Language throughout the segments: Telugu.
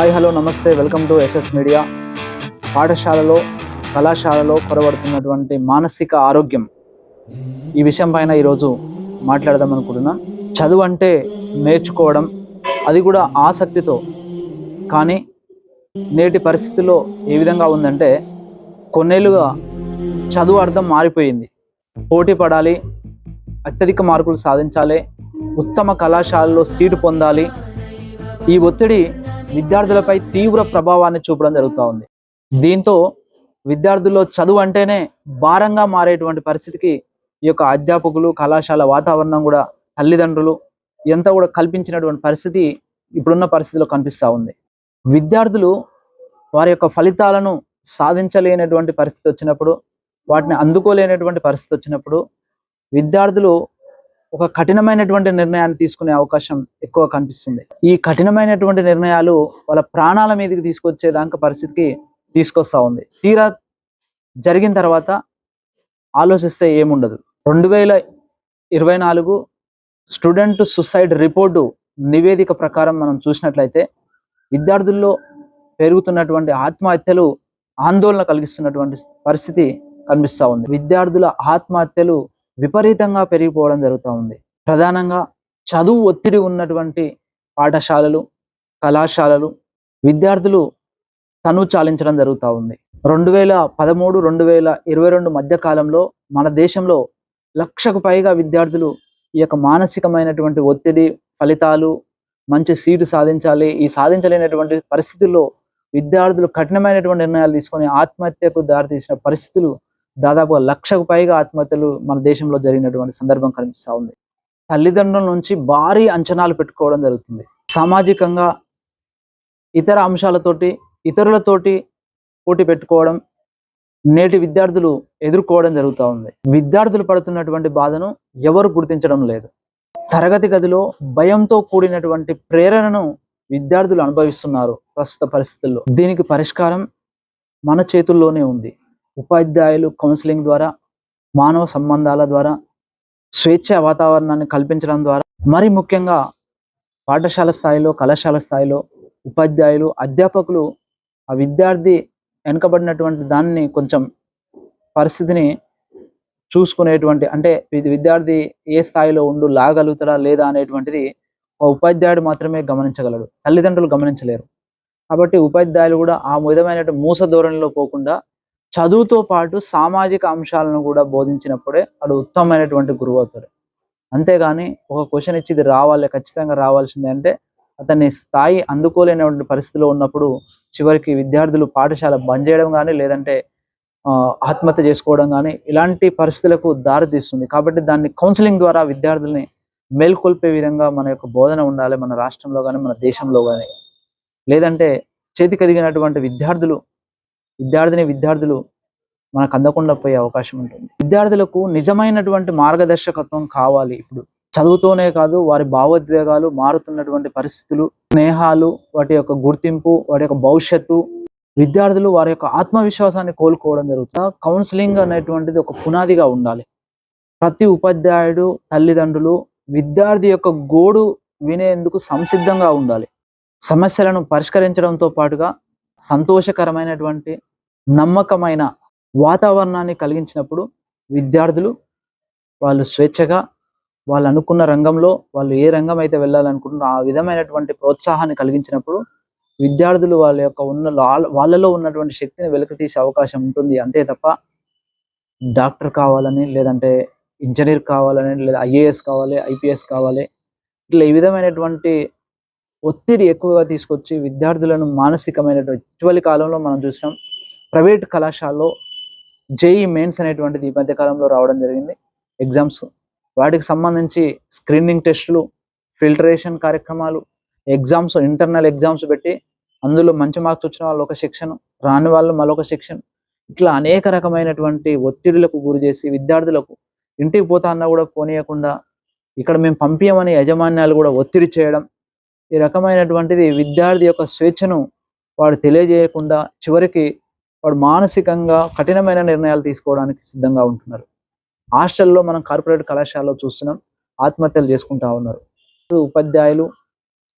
Hi hello namaste welcome to SS media. పాఠశాలలో కళాశాలలో కొరబడుతున్నటువంటి మానసిక ఆరోగ్యం. ఈ విషయం పైన ఈరోజు మాట్లాడదాం అనుకుంటున్నా. చదువు అంటే నేర్చుకోవడం అది కూడా ఆసక్తితో. కానీ నేటి పరిస్థితుల్లో ఏ విధంగా ఉందంటే కొన్నేళ్ళుగా చదువు అర్థం మారిపోయింది. పోటీ పడాలి అత్యధిక మార్కులు సాధించాలి ఉత్తమ కళాశాలలో సీటు పొందాలి. ఈ ఒత్తిడి విద్యార్థులపై తీవ్ర ప్రభావాన్ని చూపడం జరుగుతూ ఉంది. దీంతో విద్యార్థుల్లో చదువు అంటేనే భారంగా మారేటువంటి పరిస్థితికి ఈ యొక్క అధ్యాపకులు కళాశాల వాతావరణం కూడా తల్లిదండ్రులు ఎంత కూడా కల్పించినటువంటి పరిస్థితి ఇప్పుడున్న పరిస్థితిలో కనిపిస్తూ ఉంది. విద్యార్థులు వారి యొక్క ఫలితాలను సాధించలేనటువంటి పరిస్థితి వచ్చినప్పుడు వాటిని అందుకోలేనటువంటి పరిస్థితి వచ్చినప్పుడు విద్యార్థులు ఒక కఠినమైనటువంటి నిర్ణయాన్ని తీసుకునే అవకాశం ఎక్కువ కనిపిస్తుంది. ఈ కఠినమైనటువంటి నిర్ణయాలు వాళ్ళ ప్రాణాల మీదకి తీసుకొచ్చేదాకా పరిస్థితికి తీసుకొస్తా ఉంది. తీరా జరిగిన తర్వాత ఆలోచిస్తే ఏముండదు. రెండు వేల ఇరవై నాలుగు స్టూడెంట్ సుసైడ్ రిపోర్టు నివేదిక ప్రకారం మనం చూసినట్లయితే విద్యార్థుల్లో పెరుగుతున్నటువంటి ఆత్మహత్యలు ఆందోళన కలిగిస్తున్నటువంటి పరిస్థితి కనిపిస్తూ ఉంది. విద్యార్థుల ఆత్మహత్యలు విపరీతంగా పెరిగిపోవడం జరుగుతూ ఉంది. ప్రధానంగా చదువు ఒత్తిడి ఉన్నటువంటి పాఠశాలలు కళాశాలలు విద్యార్థులు తను చాలించడం జరుగుతూ ఉంది. రెండు వేల పదమూడు రెండు వేల ఇరవై రెండు మధ్య కాలంలో మన దేశంలో లక్షకు పైగా విద్యార్థులు ఈ యొక్క మానసికమైనటువంటి ఒత్తిడి ఫలితాలు మంచి సీటు సాధించాలి ఈ సాధించలేనటువంటి పరిస్థితుల్లో విద్యార్థులు కఠినమైనటువంటి నిర్ణయాలు తీసుకొని ఆత్మహత్యకు దారితీసిన పరిస్థితులు దాదాపుగా లక్షకు పైగా ఆత్మహత్యలు మన దేశంలో జరిగినటువంటి సందర్భం కనిపిస్తూ ఉంది. తల్లిదండ్రుల నుంచి భారీ అంచనాలు పెట్టుకోవడం జరుగుతుంది. సామాజికంగా ఇతర అంశాలతోటి ఇతరులతోటి పోటీ పెట్టుకోవడం నేటి విద్యార్థులు ఎదుర్కోవడం జరుగుతూ ఉంది. విద్యార్థులు పడుతున్నటువంటి బాధను ఎవరు గుర్తించడం లేదు. తరగతి గదిలో భయంతో కూడినటువంటి ప్రేరణను విద్యార్థులు అనుభవిస్తున్నారు ప్రస్తుత పరిస్థితుల్లో. దీనికి పరిష్కారం మన చేతుల్లోనే ఉంది. ఉపాధ్యాయులు కౌన్సిలింగ్ ద్వారా మానవ సంబంధాల ద్వారా స్వేచ్ఛ వాతావరణాన్ని కల్పించడం ద్వారా మరి ముఖ్యంగా పాఠశాల స్థాయిలో కళాశాల స్థాయిలో ఉపాధ్యాయులు అధ్యాపకులు ఆ విద్యార్థి వెనుకబడినటువంటి దాన్ని కొంచెం పరిస్థితిని చూసుకునేటువంటి అంటే విద్యార్థి ఏ స్థాయిలో ఉండు లాగలుగుతారా లేదా అనేటువంటిది ఒక ఉపాధ్యాయుడు మాత్రమే గమనించగలడు. తల్లిదండ్రులు గమనించలేరు. కాబట్టి ఉపాధ్యాయులు కూడా ఆ విధమైన మూస ధోరణిలో పోకుండా చదువుతో పాటు సామాజిక అంశాలను కూడా బోధించినప్పుడే వాడు ఉత్తమమైనటువంటి గురువు అవుతాడు. అంతేగాని ఒక క్వశ్చన్ ఇచ్చి ఇది రావాలి ఖచ్చితంగా రావాల్సిందే అంటే అతని స్థాయి అందుకోలేనటువంటి పరిస్థితిలో ఉన్నప్పుడు చివరికి విద్యార్థులు పాఠశాల బంద్ చేయడం కానీ లేదంటే ఆ, ఆత్మహత్య చేసుకోవడం కానీ ఇలాంటి పరిస్థితులకు దారి తీస్తుంది కాబట్టి దాన్ని కౌన్సిలింగ్ ద్వారా విద్యార్థుల్ని మేల్కొల్పే విధంగా మన యొక్క బోధన ఉండాలి మన రాష్ట్రంలో కానీ మన దేశంలో కానీ లేదంటే చేతికదిగినటువంటి విద్యార్థులు విద్యార్థిని విద్యార్థులు మనకు అందకుండా పోయే అవకాశం ఉంటుంది. విద్యార్థులకు నిజమైనటువంటి మార్గదర్శకత్వం కావాలి ఇప్పుడు. చదువుతోనే కాదు వారి భావోద్వేగాలు మారుతున్నటువంటి పరిస్థితులు స్నేహాలు వాటి యొక్క గుర్తింపు వాటి యొక్క భవిష్యత్తు విద్యార్థులు వారి యొక్క ఆత్మవిశ్వాసాన్ని కోలుకోవడం జరుగుతుంది. కౌన్సిలింగ్ అనేటువంటిది ఒక పునాదిగా ఉండాలి. ప్రతి ఉపాధ్యాయుడు తల్లిదండ్రులు విద్యార్థి యొక్క గోడు వినేందుకు సంసిద్ధంగా ఉండాలి. సమస్యలను పరిష్కరించడంతో పాటుగా సంతోషకరమైనటువంటి నమ్మకమైన వాతావరణాన్ని కలిగించినప్పుడు విద్యార్థులు వాళ్ళు స్వేచ్ఛగా వాళ్ళు అనుకున్న రంగంలో వాళ్ళు ఏ రంగం అయితే వెళ్ళాలనుకుంటున్నారో ఆ విధమైనటువంటి ప్రోత్సాహాన్ని కలిగించినప్పుడు విద్యార్థులు వాళ్ళ యొక్క ఉన్న వాళ్ళలో ఉన్నటువంటి శక్తిని వెలుకు తీసే అవకాశం ఉంటుంది. అంతే తప్ప డాక్టర్ కావాలని లేదంటే ఇంజనీర్ కావాలని లేదా ఐఏఎస్ కావాలి ఐపీఎస్ కావాలి ఇట్లా ఈ విధమైనటువంటి ఒత్తిడి ఎక్కువగా తీసుకొచ్చి విద్యార్థులను మానసికమైనటువంటి ఇటీవలి కాలంలో మనం చూసాం. ప్రైవేట్ కళాశాలలో జేఈ మెయిన్స్ అనేటువంటిది ఈ మధ్య కాలంలో రావడం జరిగింది. ఎగ్జామ్స్. వాటికి సంబంధించి స్క్రీనింగ్ టెస్టులు ఫిల్టరేషన్ కార్యక్రమాలు ఎగ్జామ్స్ ఇంటర్నల్ ఎగ్జామ్స్ పెట్టి అందులో మంచి మార్క్స్ వచ్చిన వాళ్ళు ఒక శిక్షణ రాని వాళ్ళు మరొక శిక్షణ ఇట్లా అనేక రకమైనటువంటి ఒత్తిడులకు గురి చేసి విద్యార్థులకు ఇంటికి పోతా అన్నా కూడా పోనీయకుండా ఇక్కడ మేము పంపించమని యాజమాన్యాలు కూడా ఒత్తిడి చేయడం ఈ రకమైనటువంటిది విద్యార్థి యొక్క స్వేచ్ఛను వాడు తెలియజేయకుండా చివరికి వాడు మానసికంగా కఠినమైన నిర్ణయాలు తీసుకోవడానికి సిద్ధంగా ఉంటున్నారు. హాస్టల్లో మనం కార్పొరేట్ కళాశాలలో చూస్తున్నాం ఆత్మహత్యలు చేసుకుంటా ఉన్నారు. ఉపాధ్యాయులు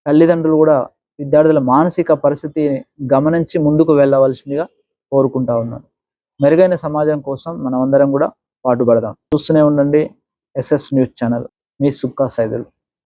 తల్లిదండ్రులు కూడా విద్యార్థుల మానసిక పరిస్థితిని గమనించి ముందుకు వెళ్ళవలసిందిగా కోరుకుంటా ఉన్నాను మెరుగైన సమాజం కోసం మనం అందరం కూడా పాటుపడదాం. చూస్తూనే ఉండండి ఎస్ఎస్ న్యూస్ ఛానల్. మీ సుక్కా సైదులు.